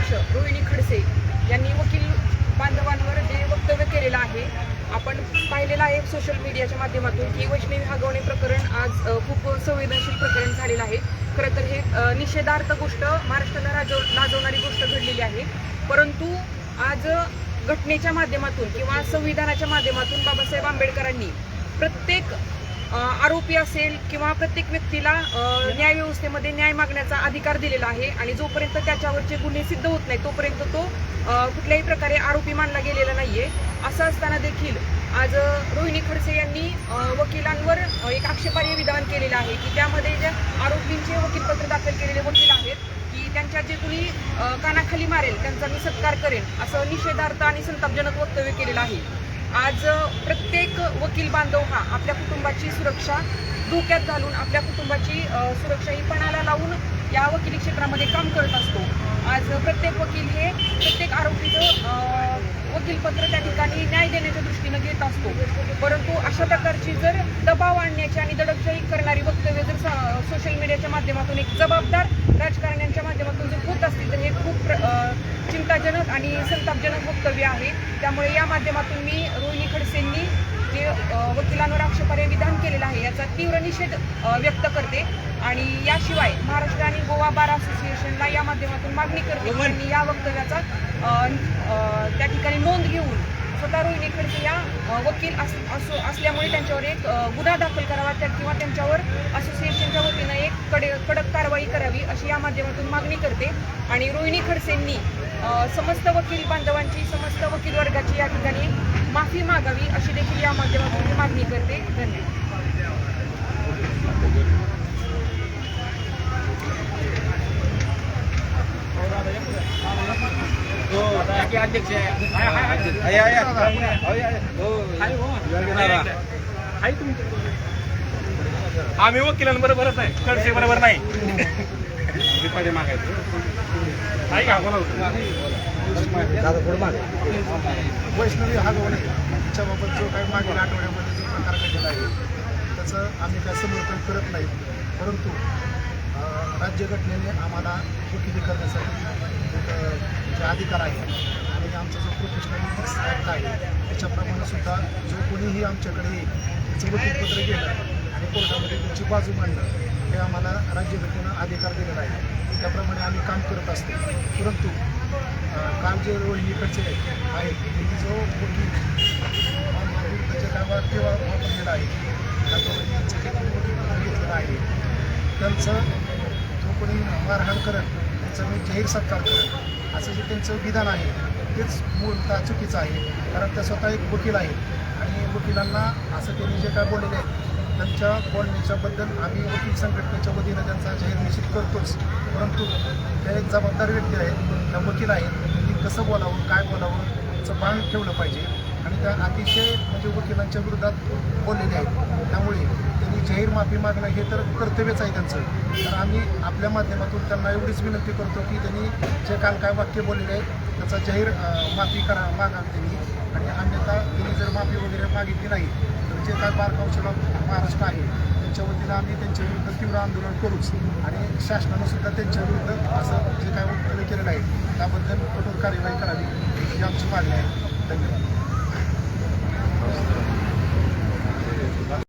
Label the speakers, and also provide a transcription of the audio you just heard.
Speaker 1: अध्यक्ष रोहिणी खडसे यांनी वकील बांधवांवर जे वक्तव्य केलेलं आहे आपण पाहिलेलं आहे सोशल मीडियाच्या माध्यमातून की वैष्णवी हगवणे प्रकरण आज खूप संवेदनशील प्रकरण झालेलं आहे. खरं तर हे निषेधार्थ गोष्ट महाराष्ट्राला राजव लाजवणारी गोष्ट घडलेली आहे. परंतु आज घटनेच्या माध्यमातून किंवा संविधानाच्या माध्यमातून बाबासाहेब आंबेडकरांनी प्रत्येक आरोपी असेल किंवा प्रत्येक व्यक्तीला न्याय व्यवस्थेमध्ये न्याय मागण्याचा अधिकार दिलेला आहे आणि जोपर्यंत त्याच्यावरचे गुन्हे सिद्ध होत नाही तोपर्यंत तो कुठल्याही प्रकारे आरोपी मानला गेलेला नाहीये. असं असताना देखील आज रोहिणी खडसे यांनी वकिलांवर एक आक्षेपार्ह विधान केलेलं आहे की त्यामध्ये ज्या आरोपींचे वकीलपत्र दाखल केलेले वकील आहेत की त्यांच्या जे कुणी कानाखाली मारेल त्यांचा मी सत्कार करेन असं निषेधार्थ आणि संतापजनक वक्तव्य केलेलं आहे. आज प्रत्येक वकील बांधव हा आपल्या कुटुंबाची सुरक्षा धोक्यात घालून आपल्या कुटुंबाची सुरक्षा ही पणाला लावून या वकिली क्षेत्रामध्ये काम करत असतो. आज प्रत्येक वकील हे प्रत्येक आरोपीचं वकीलपत्र त्या ठिकाणी न्याय देण्याच्या दृष्टीनं घेत असतो. परंतु अशा प्रकारची जर दबाव आणण्याची आणि दडपशाही करणारी वक्तव्य जर सा- सोशल मीडियाच्या माध्यमातून एक जबाबदार राजकारण्यांच्या माध्यमातून जर होत असतील तर हे खूप प्र- चिंताजनक आणि संतापजनक वक्तव्य आहे. त्यामुळे या माध्यमातून मी रोहिणी वकिलांवर आक्षेपार्ह विधान केलेलं आहे याचा तीव्र निषेध व्यक्त करते. आणि याशिवाय महाराष्ट्र आणि गोवा बार असोसिएशनला या माध्यमातून मागणी करते त्यांनी या वक्तव्याचा त्या ठिकाणी नोंद घेऊन स्वतः रोहिणी खडसे या वकील अस असो असल्यामुळे त्यांच्यावर एक गुन्हा दाखल करावा त्या किंवा त्यांच्यावर असोसिएशनच्या वतीनं एक कडे कडक कारवाई करावी अशी या माध्यमातून मागणी करते. आणि रोहिणी खडसेंनी समस्त वकील बांधवांची समस्त वकील वर्गाची या ठिकाणी माफी मागावी अशी देखील या माध्यमातून मी मागणी करते. धन्यवाद.
Speaker 2: अध्यक्ष आम्ही वकिलांबरोबरच आहे. खडसे बरोबर नाही. रुपये मागायचं. आहे का?
Speaker 3: वैष्णवी हागवणे याच्याबाबत जो काही मागील आठवड्यामध्ये जो प्रकार घडलेला आहे त्याचं आम्ही काय समर्थन करत नाही. परंतु राज्यघटनेने आम्हाला कुठली करण्यासाठी जे अधिकार आहे आणि आमचा जो प्रोफेशनल इथिक्स ॲक्ट आहे त्याच्याप्रमाणे सुद्धा जो कोणीही आमच्याकडे येईल त्याचं वकीलपत्र गेलं आणि कोर्टामध्ये त्यांची बाजू मांडणं हे आम्हाला राज्यघटनेनं अधिकार दिलेला आहे. त्याप्रमाणे आम्ही काम करत असतो. परंतु काम काल जे इकडचे आहेत त्यांनी जो मोठी त्याचे किंवा वापरलेला आहे. त्याप्रमाणे काही मोठी कोणी घेतलेलं आहे. त्यांचं जो कोणी मारहाण करत त्यांचा मी जाहीर सत्कार करत असं जे त्यांचं विधान आहे तेच मूलतः चुकीचं आहे. कारण त्या स्वतः एक वकील आहेत. आणि वकिलांना असं त्यांनी जे काय बोललेले आहेत त्यांच्या कॉलनीच्याबद्दल आम्ही वकील संघटनेच्या वतीनं त्यांचा जाहीर निश्चित करतोच. परंतु त्या एक जबाबदार व्यक्ती आहेत त्या वकील आहेत. त्यांनी कसं बोलावं काय बोलावं याचं भान ठेवलं पाहिजे. आणि त्या अतिशय म्हणजे वकिलांच्या विरोधात बोललेले आहेत. त्यामुळे त्यांनी जाहीर माफी मागणं हे तर कर्तव्यच आहे त्यांचं. तर आम्ही आपल्या माध्यमातून त्यांना एवढीच विनंती करतो की त्यांनी जे काल काय वाक्य बोललेले आहेत त्याचा जाहीर माफी करा मागावी त्यांनी आणि अन्यथा त्यांनी जर माफी वगैरे मागितली नाही तर जे काय बार काउन्सिल ऑफ महाराष्ट्र आहे त्यांच्या वतीनं आम्ही त्यांच्या विरुद्ध तीव्र आंदोलन करूच. आणि शासनानं सुद्धा त्यांच्या विरुद्ध असं जे काय वक्तव्य केलेलं आहे त्याबद्दल कठोर कार्यवाही करावी ही आमची मागणी आहे. धन्यवाद.